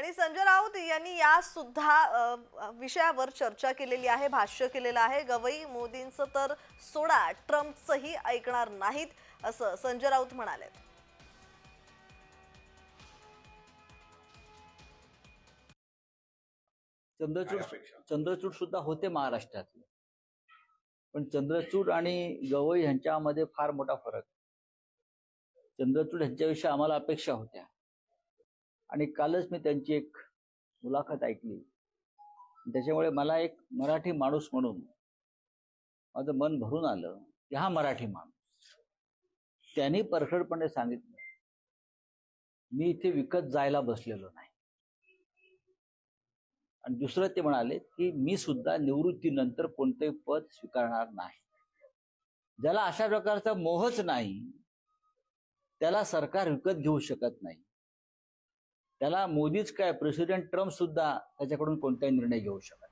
आणि संजय राऊत यांनी या सुद्धा विषयावर चर्चा केलेली आहे भाष्य केलेलं आहे. गवई मोदींचं तर सोडा ट्रम्पचंही ऐकणार नाहीत असं संजय राऊत म्हणाले चंद्रचूड चंद्रचूड सुद्धा होते महाराष्ट्रातले. पण चंद्रचूड आणि गवई यांच्यामध्ये फार मोठा फरक. चंद्रचूड यांच्याविषयी आम्हाला अपेक्षा होत्या. आणि कालच मी त्यांची एक मुलाखत ऐकली. त्याच्यामुळे मला एक मराठी माणूस म्हणून माझं मन भरून आलं की हा मराठी माणूस. त्यांनी परखडपणे सांगितलं मी इथे विकत जायला बसलेलो नाही. आणि दुसरं ते म्हणाले की मी सुद्धा निवृत्तीनंतर कोणतेही पद स्वीकारणार नाही. ज्याला अशा प्रकारचा मोहच नाही त्याला सरकार विकत घेऊ शकत नाही. त्याला मोदीच काय प्रेसिडेंट ट्रम्प सुद्धा त्याच्याकडून कोणताही निर्णय घेऊ शकत